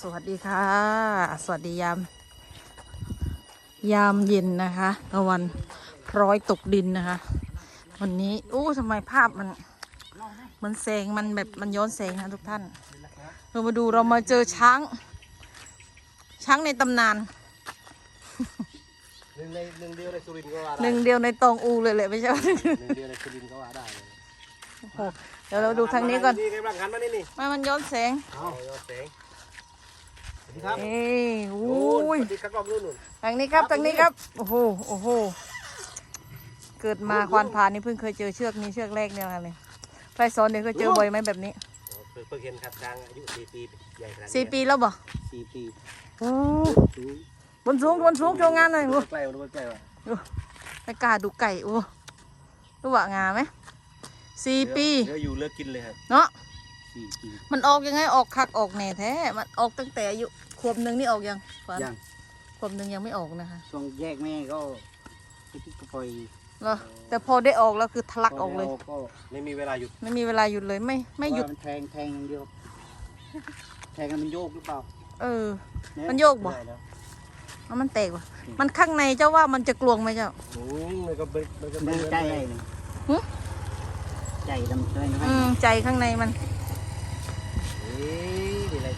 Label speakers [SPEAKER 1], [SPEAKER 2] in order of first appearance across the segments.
[SPEAKER 1] สวัสดีค่ะ สวัสดียาม ยามเย็นนะคะตะวันพร้อยตกดินนะคะ วันนี้อู้ทำไมภาพมัน มันแสงมันแบบมันย้อนแสงนะทุกท่าน เรามาดูเรามาเจอช้าง ช้างในตำนาน
[SPEAKER 2] หนึ่งในหนึ่งเดียวในสุรินทร์ก็ว่าได้
[SPEAKER 1] หนึ่งเดียวในตองอูเลยแหละไม่ใช่ว่า
[SPEAKER 2] หนึ่งเดียวในสุรินทร์ก็ว่าได้เลย
[SPEAKER 1] โอ้โหเดี๋ยวเราดูทางนี้ก่อน
[SPEAKER 2] นี่กำลังหันมานี่นี่
[SPEAKER 1] มามันย้อนแสง
[SPEAKER 2] เอายอดแสงสวัสดี ครับ
[SPEAKER 1] เอ้ย
[SPEAKER 2] โอ้
[SPEAKER 1] อุ้
[SPEAKER 2] ย
[SPEAKER 1] ย
[SPEAKER 2] สวัสดีครับกล้องนู่นนู่น
[SPEAKER 1] ทางนี้ครับทางนี้ครับ โอ้โห โอ้โห เกิดมาควานผ่านนี่เพิ่งเคยเจอเชือกนี้เชือกแรกเนี่ยค่ะเนี่ยไฟซ้อนเนี่ยเคยเจอบ่อยไหมแบบนี้
[SPEAKER 2] โอ้เพิ่งเพิ่งเห็นครับช้างอายุสี่ปีใหญ่ขนาดนี้
[SPEAKER 1] สี่ปีแล้วบ่
[SPEAKER 2] สี่ปี
[SPEAKER 1] โอ้
[SPEAKER 2] สูง
[SPEAKER 1] บนสูงบนสูงโชว์งานหน่อยโอ้
[SPEAKER 2] ใกล้ดูใกล้ว่ะ
[SPEAKER 1] ไม่กล้าดูไก่โอ้รู้ว่างาไหมสี่ปี
[SPEAKER 2] เดี๋ยวอยู่เลิกกินเลยครับ
[SPEAKER 1] เนาะ
[SPEAKER 2] สี่ปี
[SPEAKER 1] มันออกยังไงออกคักออกแหน่แท้ มันออกตั้งแต่อายุขวบหนึ่งนี่ออกยังฝัน
[SPEAKER 3] ยัง
[SPEAKER 1] ขวบหนึ่งยังไม่ออกนะคะ
[SPEAKER 3] ช่วงแยกแม่ก็ไปที่ก็ปล่อย
[SPEAKER 1] เหรอแต่พอได้ออกแล้วคือทะลักออกเลย
[SPEAKER 3] ก็
[SPEAKER 2] ไม่มีเวลาหยุด
[SPEAKER 1] ไม่มีเวลาหยุดเลยไม่ไม่หยุด
[SPEAKER 3] ว่ามันแทงแทงอย่างเดียวแทงแล้วมันโยกหรือเปล่า
[SPEAKER 1] เออ
[SPEAKER 3] เย
[SPEAKER 1] มันโยกบ่
[SPEAKER 3] ได้แล้ว
[SPEAKER 1] เอามันแตกว่ะมันข้างในเจ้าว่ามันจะกลวงไหมเจ้า
[SPEAKER 2] อืมมันก็เป็นมันก็
[SPEAKER 3] มื
[SPEAKER 2] เป็น
[SPEAKER 3] อใจไอ้นี่
[SPEAKER 1] หึ
[SPEAKER 3] ใจดำใจนะครั
[SPEAKER 1] อืมใจข้างในมัน
[SPEAKER 2] เฮ้ยนี่อะไร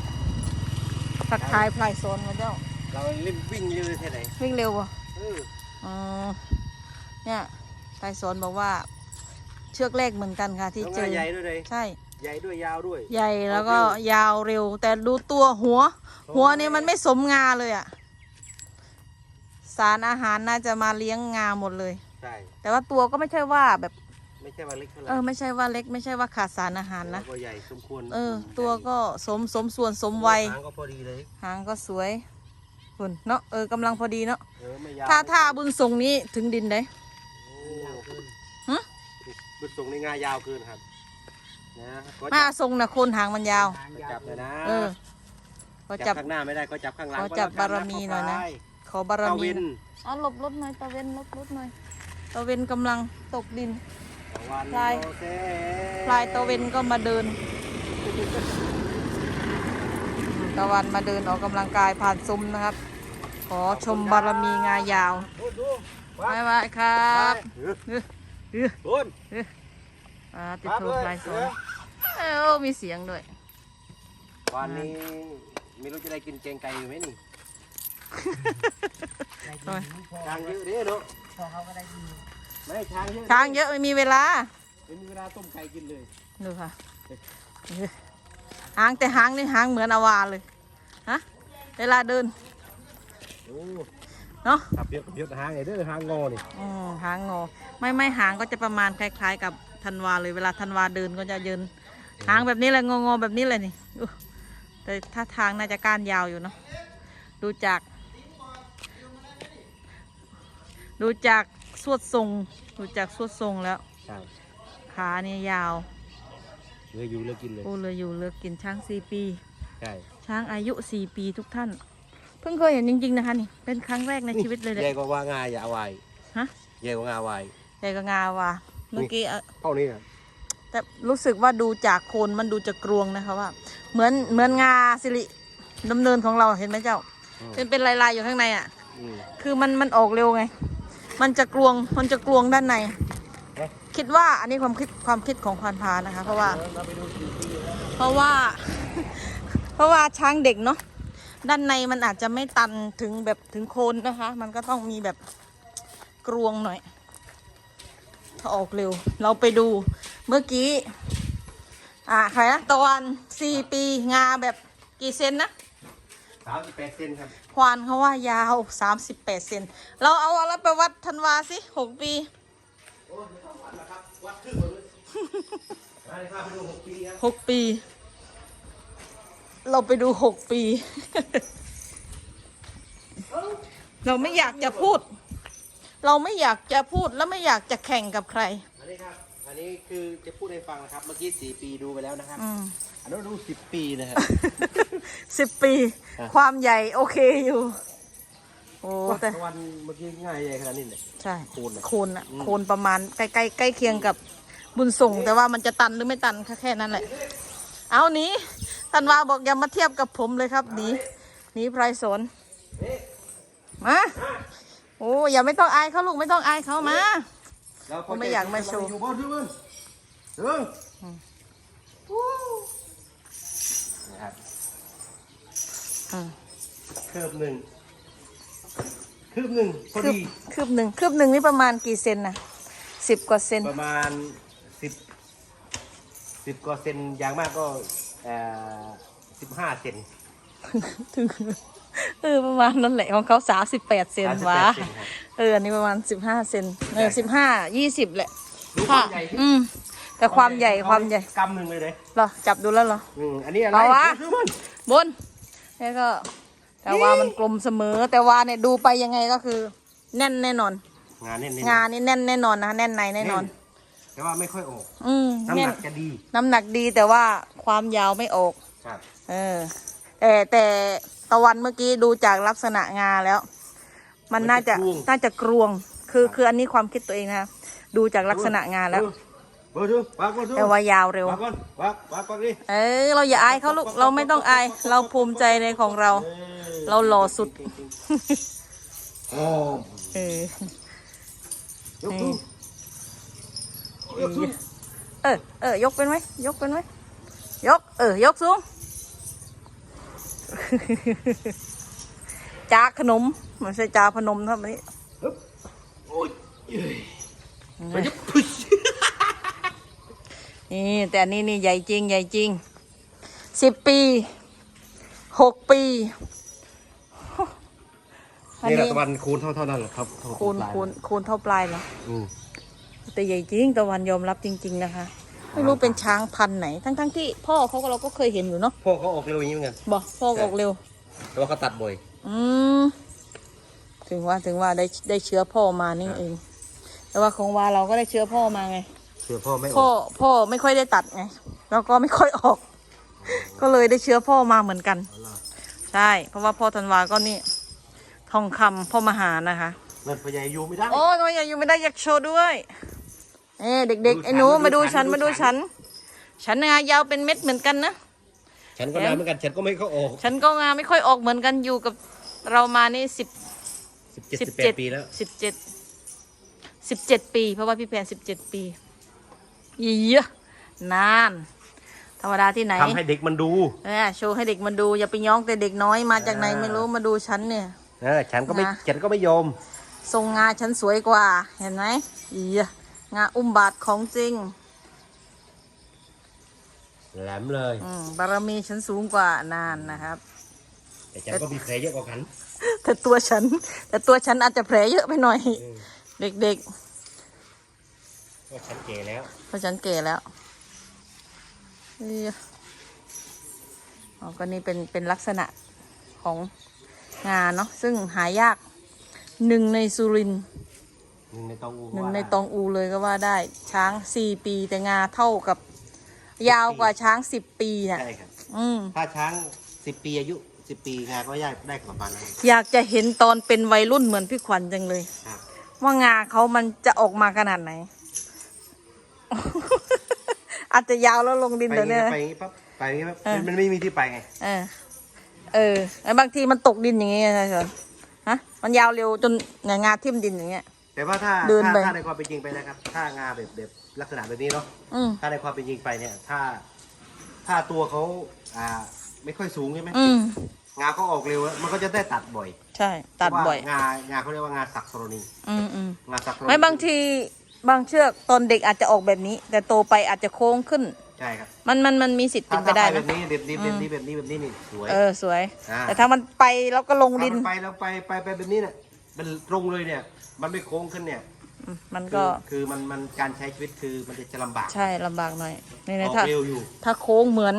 [SPEAKER 1] ทักทายพลายโซนมาเจ้า
[SPEAKER 2] เราเล่นวิ่งเร็วแค่ไหน
[SPEAKER 1] วิ่งเร็วป่ะ
[SPEAKER 2] เออ
[SPEAKER 1] อ๋อ เนี่ยพลายโซนบอกว่า เชือกแรกเหมือนกันค่ะ ที่
[SPEAKER 2] แล้ว
[SPEAKER 1] เจอ
[SPEAKER 2] งาใหญ่ด้วยเลย
[SPEAKER 1] ใช่
[SPEAKER 2] ใหญ่ด้วยยาวด้วย
[SPEAKER 1] ใหญ่แล้วก็ยาวเร็ว แต่ดูตัวหัว หัวนี่มันไม่สมงาเลยอะสารอาหารน่าจะมาเลี้ยงงาหมดเลย
[SPEAKER 2] ใช่
[SPEAKER 1] แต่ว่าตัวก็ไม่ใช่ว่าแบบ
[SPEAKER 2] ไม่ใช่ว่าเล็กเท่าไหร่
[SPEAKER 1] เออไม่ใช่ว่าเล็กไม่ใช่ว่าขาดสารอาหารนะ
[SPEAKER 2] ก็ใหญ่สมควร
[SPEAKER 1] เออ ตัวก็สมสมส่วนสมวัย
[SPEAKER 2] หางก็พอดีเลย
[SPEAKER 1] หางก็สวยคุณเนาะเออกำลังพอดีเนาะ
[SPEAKER 2] เออไม่ยาว
[SPEAKER 1] ถ้าถ้าบุญส่งนี้ถึงดินได้
[SPEAKER 2] โอ้
[SPEAKER 1] ฮะ
[SPEAKER 2] บุญส่งในงายาวเกินครับนะก็
[SPEAKER 1] มา
[SPEAKER 2] จับ
[SPEAKER 1] ทรงนะโคนหางมันยาว
[SPEAKER 3] ทาง
[SPEAKER 2] ก็
[SPEAKER 3] ยา
[SPEAKER 2] จั
[SPEAKER 3] ว
[SPEAKER 2] บเลยนะ
[SPEAKER 1] เออก็
[SPEAKER 2] จั
[SPEAKER 1] จั
[SPEAKER 2] บบข้างหน้าไม่ได้ก็จับข้างหลัง
[SPEAKER 1] ขอจับบารมีหน่อยนะขอบาร
[SPEAKER 2] ตะ
[SPEAKER 1] มี
[SPEAKER 2] วิน
[SPEAKER 1] อะหลบรถหน่อยตะเวนหลบรถหน่อยตะเวนกำลังตกดิน
[SPEAKER 2] ตะวัน
[SPEAKER 1] พลาย
[SPEAKER 2] โอเค
[SPEAKER 1] พลายตะเวนก็มาเดิน ตะวันมาเดินออกกำลังกายผ่านซุ้มนะครับ ขอชมบารมีงายาว
[SPEAKER 2] ดูดู
[SPEAKER 1] บายบายครับ
[SPEAKER 2] เออ
[SPEAKER 1] เออเออ
[SPEAKER 2] โดน
[SPEAKER 1] อ่าติด
[SPEAKER 2] ครับ
[SPEAKER 1] โทร
[SPEAKER 2] เลย
[SPEAKER 1] พลายสอน
[SPEAKER 2] เออ
[SPEAKER 1] เอ้ามีเสียงด้วย
[SPEAKER 2] วันนี้ไม่รู้จะได้กินแกงไก่อยู่ไหมนี่
[SPEAKER 1] โอ้ย
[SPEAKER 2] ช้างเยอะเด้อเนาะ
[SPEAKER 3] พอเขาก็ได้ดี
[SPEAKER 2] ไม่ช้างเยอะ
[SPEAKER 1] ช้างเยอะไม่มีเวลา
[SPEAKER 2] ไม่มีเวลาต้มไก่กินเลย
[SPEAKER 1] ดูค่ะเออหางแต่หางนี่หางเหมือนอวาเลยฮะเวลาเดิน
[SPEAKER 2] โอ้
[SPEAKER 1] เนาะ
[SPEAKER 2] ขับเยอะเยอะหางไงเด้อหางงอนี่
[SPEAKER 1] อืมหางงอ ไม่ไม่หางก็จะประมาณคล้าย ๆ กับธันวาเลยเวลาธันวาเดินก็จะเยินหางแบบนี้เลยงองอๆแบบนี้เลยนี่อู้แต่ถ้าทางน่าจะก้านยาวอยู่เนาะดูจาก ดูจาก สวดทรงดูจากสวดทรงแล้ว
[SPEAKER 2] ใช่
[SPEAKER 1] ขาเนี่ยยาว
[SPEAKER 2] เหลืออยู่เหลือกินเลย
[SPEAKER 1] โอ้เลยอยู่เลือกกินช้างสี่ปี
[SPEAKER 2] ใช่
[SPEAKER 1] ช้างอายุสี่ปีทุกท่าน เพิ่งเคยเห็นจริง ๆ นะคะนี่ เป็นครั้งแรกในชีวิตเลย
[SPEAKER 2] ใหญ่
[SPEAKER 1] เนี่ย
[SPEAKER 2] กว่าว่างาอย่าเอาไว้
[SPEAKER 1] ฮะ
[SPEAKER 2] ใหญ่กว่างาไว้
[SPEAKER 1] ใหญ่กว่างาว่ะเมื่อกี้อะ
[SPEAKER 2] เท่านี้ครับ
[SPEAKER 1] แต่รู้สึกว่าดูจากโคนมันดูจะกรวงนะคะว่า เหมือนเหมือนงาสิริดำเนินของเราเห็นไหมเจ้า เป็นเป็นลายๆอยู่ข้างในอะ
[SPEAKER 2] อืม
[SPEAKER 1] คือมันมันออกเร็วไง มันจะกลวงมันจะกลวงด้านใน
[SPEAKER 2] เอ๊ะ
[SPEAKER 1] คิดว่าอันนี้ความคิดความคิดของควานพานะคะ เพราะว่า
[SPEAKER 2] เราไปดูกี่ปีแล้ว
[SPEAKER 1] เพราะว่า เพราะว่าช้างเด็กเนาะด้านในมันอาจจะไม่ตันถึงแบบถึงโคนนะคะ มันก็ต้องมีแบบกรวงหน่อย ถ้าออกเร็ว เราไปดูเมื่อกี้ อ่าใครนะตะวันสี่ปีงาแบบกี่เซนนะ
[SPEAKER 2] สามสิบแปดเซนครับ
[SPEAKER 1] ควานเขาว่ายาวสามสิบแปดเซนเราเอาอะไรไปวัดธันวาสิหกปี
[SPEAKER 2] วัดครึ่งหมดเลยมาเลยครับไปดูหกปีครับ
[SPEAKER 1] หกปี เราไปดูหกปี เราไม่อยากจะพูด เราไม่อยากจะพูดและไม่อยากจะแข่งกับใคร
[SPEAKER 2] อันนี้ครับอั นนี้คือจะพูดให้ฟังนะครับ เมื่อกี้สี่ปีดูไปแล้วนะครับ
[SPEAKER 1] อืม
[SPEAKER 2] อันนั้นดูสิบปีนะครับ
[SPEAKER 1] สิบปี
[SPEAKER 2] อะ
[SPEAKER 1] ความใหญ่โอเคอยู่ โอ้แต่
[SPEAKER 2] ตะวันเมื่อกี้ง่ายใหญ่ขนาดนี้เลย
[SPEAKER 1] ใช่
[SPEAKER 2] โคนอะ
[SPEAKER 1] โคนอะ
[SPEAKER 2] อืม
[SPEAKER 1] โคนประมาณใกล้ใกล้ใกล้เคียงกับบุญส่ง แต่ว่ามันจะตันหรือไม่ตันแค่แค่นั้นแหละ เอาหนีธันวาบอกอย่ามาเทียบกับผมเลยครับหนีหนีไพรสน
[SPEAKER 2] นี่
[SPEAKER 1] มาโอ้อย่าไม่ต้องอายเขาลูกไม่ต้องอายเขามา
[SPEAKER 2] เรา
[SPEAKER 1] ผมไม่อยากมาโชว์
[SPEAKER 2] อยู่บนด้วยมึงดึงนะครับ
[SPEAKER 1] อืม
[SPEAKER 2] คืบหนึ่งคืบหนึ่งพอ
[SPEAKER 1] คืบ
[SPEAKER 2] ดี
[SPEAKER 1] คืบหนึ่งคืบหนึ่งนี่ประมาณกี่เซนนะสิบกว่าเซน
[SPEAKER 2] ประมาณสิบสิบกว่าเซนอย่างมากก็เอ่อสิบห้าเซน
[SPEAKER 1] ถึงเออประมาณนั้นแหละของเขาสามสิบแปดเซน
[SPEAKER 2] 38
[SPEAKER 1] วะ
[SPEAKER 2] เซนครับ
[SPEAKER 1] เอออันนี้ประมาณสิบห้าเซนเออสิบห้ายี่สิบแหละ
[SPEAKER 2] ดูความใหญ่ที่
[SPEAKER 1] อืม แต่ความใหญ่ความใหญ่
[SPEAKER 2] กำหนึ่งเลยเลย
[SPEAKER 1] เหรอจับดูแล้วเหรอ
[SPEAKER 2] อืมอันนี้อะไร
[SPEAKER 1] เอาวะ
[SPEAKER 2] ดูมัน
[SPEAKER 1] บนแล้วก็ แต่ว่ามันกลมเสมอ แต่ว่าเนี่ยดูไปยังไงก็คือ แน่นแน่นอน
[SPEAKER 2] งานแน่นๆ
[SPEAKER 1] งานนี่แน่นแน่นอนนะแน่นในแน่นอน
[SPEAKER 2] แต่ว่าไม่ค่อยออก
[SPEAKER 1] อืม
[SPEAKER 2] น้ำ
[SPEAKER 1] แน่
[SPEAKER 2] ห
[SPEAKER 1] น
[SPEAKER 2] นักจะดี
[SPEAKER 1] น้ำหนักดีแต่ว่าความยาวไม่ออก
[SPEAKER 2] ครับ
[SPEAKER 1] เออแต่แต่ตะวันเมื่อกี้ดูจากลักษณะงาแล้ว มันน่าจะน่าจะกรวง คือคืออันนี้ความคิดตัวเองนะดูจากลักษณะงาแล้ว
[SPEAKER 2] เบอร์ดูปากก่อนดู
[SPEAKER 1] แต่ว่ายาวเร็ว
[SPEAKER 2] ปากก่อนปากปากก่อนดิ
[SPEAKER 1] เออเราอย่าอายเขาลูกเราไม่ต้องอาย เราภูมิใจในของเรา
[SPEAKER 2] เออ
[SPEAKER 1] เราหล่อสุด
[SPEAKER 2] หอม
[SPEAKER 1] เออ
[SPEAKER 2] ยกสูงยกสูง
[SPEAKER 1] เออเออยกเป็นไหมยกเป็นไหมยก เออ ยกสูง จากขนมมันใช่จาพนมครับอันนี้
[SPEAKER 2] ฮึบโอ้ยเอ้ยมันจะพุช
[SPEAKER 1] นี่แต่อันนี้นี่ใหญ่จริงใหญ่จริงสิบปีหกปีอัน
[SPEAKER 2] นี่แหละ
[SPEAKER 1] นี้
[SPEAKER 2] ตะวันคูณเท่าเท่านั้นเหรอครับเท่า
[SPEAKER 1] คูณ
[SPEAKER 2] ปลาย
[SPEAKER 1] คูณคูณเท่าปลายเหรอ
[SPEAKER 2] อืม
[SPEAKER 1] แต่ใหญ่จริงตะวันยอมรับจริง ๆ นะคะ ไม่รู้เป็นช้างพันธุ์ไหน ทั้งๆที่พ่อเขาก็เราก็เคยเห็นอยู่เนาะ
[SPEAKER 2] พวกเขาออกเร็วอย่างนี้เหมือนกัน
[SPEAKER 1] บอกพ่อออกเร็ว
[SPEAKER 2] แต่ว่าเขาตัดบ่อย
[SPEAKER 1] อืมถึงว่าถึงว่าได้ได้เชื้อพ่อมานี่เอง แต่ว่าของวาเราก็ได้เชื้อพ่อมาไง
[SPEAKER 2] เชื่อพ่อไม่อ
[SPEAKER 1] พ่อ
[SPEAKER 2] อก
[SPEAKER 1] พ่อไม่ค่อยได้ตัดไง แล้วก็ไม่ค่อยออก ก็เลยได้เชื้อพ่อมาเหมือนกัน
[SPEAKER 2] เอาล่ะ
[SPEAKER 1] ใช่ เพราะว่าพ่อธันวาก็นี่ ทองคำพ่อมหานะคะ
[SPEAKER 2] นั่นพยายอยู่ไม่ได้
[SPEAKER 1] โอ้ยทำไมยังอยู่ไม่ได้อยากโชว์ด้วยเอ้เด็ก
[SPEAKER 2] ดู
[SPEAKER 1] ๆไอ้หนู
[SPEAKER 2] ฉัน
[SPEAKER 1] มาดู
[SPEAKER 2] ดูฉั
[SPEAKER 1] ฉัน
[SPEAKER 2] น
[SPEAKER 1] มาดู
[SPEAKER 2] ดูฉั
[SPEAKER 1] ฉัน
[SPEAKER 2] น
[SPEAKER 1] ฉันงายาวเป็นเม็ดเหมือนกันนะ
[SPEAKER 2] ฉันก็ได้เหมือนกัน ฉันก็ไม่เข้าออก
[SPEAKER 1] ฉันก็งาไม่ค่อยออกเหมือนกันอยู่กับ เรามานี่สิบ
[SPEAKER 2] สิบเจ็ด
[SPEAKER 1] สิ
[SPEAKER 2] สิ
[SPEAKER 1] บบ
[SPEAKER 2] แป
[SPEAKER 1] เจ็ด
[SPEAKER 2] ดปีแล้ว
[SPEAKER 1] สิบเจ็ดสิบเจ็ดปี เพราะว่าพี่แพนสิบเจ็ดปีอีเยอะนาน ธรรมดาที่ไหน
[SPEAKER 2] ทำให้เด็กมันดู
[SPEAKER 1] เนี่ยโชว์ให้เด็กมันดู อย่าไปย้องแต่เด็กน้อยมาจากไหน
[SPEAKER 2] อ่า
[SPEAKER 1] ไม่รู้มาดูฉันเนี่ย
[SPEAKER 2] เออฉันก็ไม่
[SPEAKER 1] นะ
[SPEAKER 2] ฉันก็ไม่ยอม
[SPEAKER 1] ทรงงาฉันสวยกว่า เห็นไหมอีเยอะงาอุ้มบาทของจริง
[SPEAKER 2] แหลมเลย
[SPEAKER 1] อืมบารมีฉันสูงกว่านานนะครับ
[SPEAKER 2] แต่ฉันก็มีแผลเยอะกว่าฉัน
[SPEAKER 1] แต่ตัวฉัน แต่ตัวฉันอาจจะแผลเยอะไปหน่อย เด็ก
[SPEAKER 2] เพราะฉันแก่แล้ว
[SPEAKER 1] ๆเพราะฉันเก๋แล้วอีเยอะอ๋อก็นี่เป็นเป็นลักษณะของงาเนาะซึ่งหายากหนึ่งในสุรินทร์
[SPEAKER 2] หนึ่งในตองอู
[SPEAKER 1] หนึ่ง
[SPEAKER 2] ว่า
[SPEAKER 1] ในตองอูเลยก็ว่าได้ช้างสี่ปีแต่งาเท่ากับ ยาวกว่าช้างสิบปีน่ะ
[SPEAKER 2] ใช่ครับ
[SPEAKER 1] อืม
[SPEAKER 2] ถ้าช้างสิบปีอายุ สิบปีงานก็ย่ายได้ประมาณนั้น
[SPEAKER 1] อยากจะเห็นตอนเป็นวัยรุ่นเหมือนพี่ขวัญจังเลย
[SPEAKER 2] ครับ
[SPEAKER 1] ว่างาเขามันจะออกมาขนาดไหน อาจจะยาวแล้วลงดิน
[SPEAKER 2] ไป
[SPEAKER 1] เดี๋ยว
[SPEAKER 2] งี้
[SPEAKER 1] นี้
[SPEAKER 2] ไปงี้ปั๊บไปงี้ปั๊บ
[SPEAKER 1] เออ
[SPEAKER 2] มันมันไม่มีที่ไปไง
[SPEAKER 1] เออ เออแล้วบางทีมันตกดินอย่างเงี้ยนะชนฮะ มันยาวเร็วจนเนี่ยงาทิ่มดินอย่างเงี้ย
[SPEAKER 2] แต่ว่าถ้า
[SPEAKER 1] เดิน
[SPEAKER 2] ถ้า
[SPEAKER 1] ไป
[SPEAKER 2] ถ้าในความเป็นจริงไปนะครับ ถ้างาแบบแบบลักษณะแบบนี้เนาะ
[SPEAKER 1] อืม
[SPEAKER 2] ถ้าในความเป็นจริงไปเนี่ย ถ้า ถ้าตัวเขาอ่า ไม่ค่อยสูงใช่ไหม
[SPEAKER 1] อืม
[SPEAKER 2] งาเขาออกเร็วแล้วมันก็จะได้ตัดบ่อย
[SPEAKER 1] ใช่ ตัดบ่อย
[SPEAKER 2] เพราะว่างางาเขาเรียกว่างาสักกรณี
[SPEAKER 1] อืมอืม
[SPEAKER 2] งาสักกรณี
[SPEAKER 1] ไม่บางทีบางเชือกตอนเด็กอาจจะออกแบบนี้ แต่โตไปอาจจะโค้งขึ้น
[SPEAKER 2] ใช่ครับ
[SPEAKER 1] มันมันมันมีสิทธิ์เป็
[SPEAKER 2] ถ้าน
[SPEAKER 1] ไป
[SPEAKER 2] ถ้า
[SPEAKER 1] ได้
[SPEAKER 2] ไปแบ
[SPEAKER 1] นะ
[SPEAKER 2] บนี้แบบนี้แบบนี้แบบนี้แบบนี้นี่สวย
[SPEAKER 1] เออสวย
[SPEAKER 2] อ่า
[SPEAKER 1] แต่ถ้ามันไปแล้วก็ลง
[SPEAKER 2] ถ้า
[SPEAKER 1] ดิน
[SPEAKER 2] มันไปแล้วไปไปไปแบบนี้เนี่ยมันตรงเลยเนี่ย มันไม่โค้งขึ้นเนี่ย
[SPEAKER 1] อืมมัน
[SPEAKER 2] คื
[SPEAKER 1] ก็
[SPEAKER 2] อคือมันมันการใช้ชีวิตคือมันจะจะลำบาก
[SPEAKER 1] ใช่ลำบากหน่อยนี่
[SPEAKER 2] อ
[SPEAKER 1] นะ
[SPEAKER 2] อก
[SPEAKER 1] ถ้า
[SPEAKER 2] เร็วอยู่
[SPEAKER 1] ถ้าโค้งเหมือน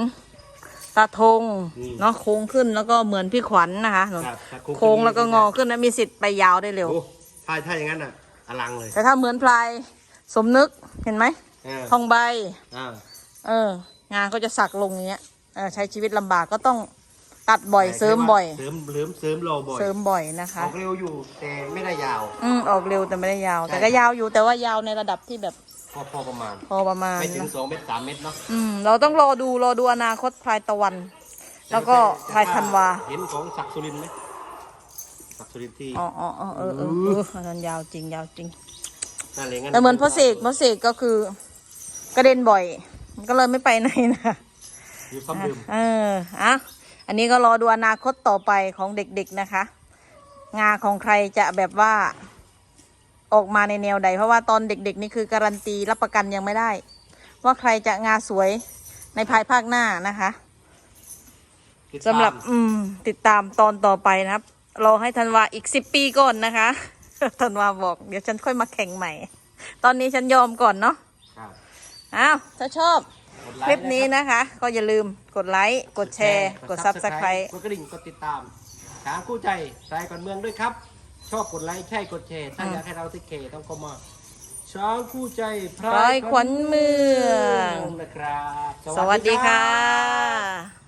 [SPEAKER 1] ตาธง
[SPEAKER 2] อืม
[SPEAKER 1] เนาะโค้งขึ้นแล้วก็เหมือนพี่ขวัญนะคะหนู
[SPEAKER 2] ครับถ้า
[SPEAKER 1] โค้งแล้วก็งอขึ้นนะมีสิทธิ์ไปยาวได้เร็ว
[SPEAKER 2] โอ้ถ้าถ้าอย่างนั้นอะอลังเลย
[SPEAKER 1] แต่ถ้าเหมือนพลายสมนึกเห็นไหม
[SPEAKER 2] เออ
[SPEAKER 1] ทองใบ
[SPEAKER 2] อ่า
[SPEAKER 1] เออ งานก็จะสักลงอย่างเงี้ยเออใช้ชีวิตลำบากก็ต้องตัดบ่อยเสริมบ่อย
[SPEAKER 2] เสริมเสริมเสริมโลบ่อย
[SPEAKER 1] เสริมบ่อยนะ
[SPEAKER 2] อ
[SPEAKER 1] คะ
[SPEAKER 2] อกเร็วอยู่แต่ไม่ได้ยาว
[SPEAKER 1] อืมออกเร็วแต่ไม่ได้ยาว
[SPEAKER 2] ใช่
[SPEAKER 1] แต่ก็ยาวอยู่แต่ว่ายาวในระดับที่แบบ
[SPEAKER 2] ก็พอประมาณ
[SPEAKER 1] พอประมาณ
[SPEAKER 2] ไม่ถึง
[SPEAKER 1] นะ
[SPEAKER 2] สองเม็ดสามเม็ดเนาะ
[SPEAKER 1] อืม เราต้องรอดูรอดูอนาคตพลายตะวัน แล้วก็พลายธันวา
[SPEAKER 2] เห็นของศักดิ์สุรินทร์ไหมศักดิ์สุรินทร์ที่
[SPEAKER 1] อ๋ออ๋ออ๋อเออเออเอออันนั้นยาวจริงยาวจริง
[SPEAKER 2] นั่นเลยงั้น
[SPEAKER 1] แต่เหมือนพ่อเสกพ่อเสกก็คือกระเด็นบ่อยมันก็เลยไม่ไปไหนนะ
[SPEAKER 2] อยู่ซ้ำเดิม
[SPEAKER 1] เอออะอันนี้ก็รอดูอนาคตต่อไปของเด็กๆนะคะ งาของใครจะแบบว่า ออกมาในแนวใด เพราะว่าตอนเด็กๆนี่คือการันตีรับประกันยังไม่ได้ ว่าใครจะงาสวยในภายภาคหน้านะคะ
[SPEAKER 2] ติดตาม
[SPEAKER 1] สำหรับอืมติดตามตอนต่อไปนะครับ รอให้ธันวาอีกสิบปีก่อนนะคะ ธันวาบอก เดี๋ยวฉันค่อยมาแข่งใหม่ ตอนนี้ฉันยอมก่อนเนาะ
[SPEAKER 2] ครับ
[SPEAKER 1] อ้าวถ้าชอบ
[SPEAKER 2] กด
[SPEAKER 1] ค
[SPEAKER 2] ไล
[SPEAKER 1] ลิป
[SPEAKER 2] ค์
[SPEAKER 1] นี้ะ
[SPEAKER 2] รับ
[SPEAKER 1] นะคะ ก็อย่าลืมกดไลค์ กดแชร์ กดซับสไคร
[SPEAKER 2] Subscribe
[SPEAKER 1] ต์
[SPEAKER 2] กดกระดิ่งกดติดตามทางคู่ใจสายก่อนเมืองด้วยครับ ชอบกดไลค์ใช่กดแชร์ถ้าอยากให้เราติดเคต้องเข้ามาช้างคู่ใจพ
[SPEAKER 1] พลายขวัญเมือง
[SPEAKER 2] นะครับ
[SPEAKER 1] สวัสดีค่ะ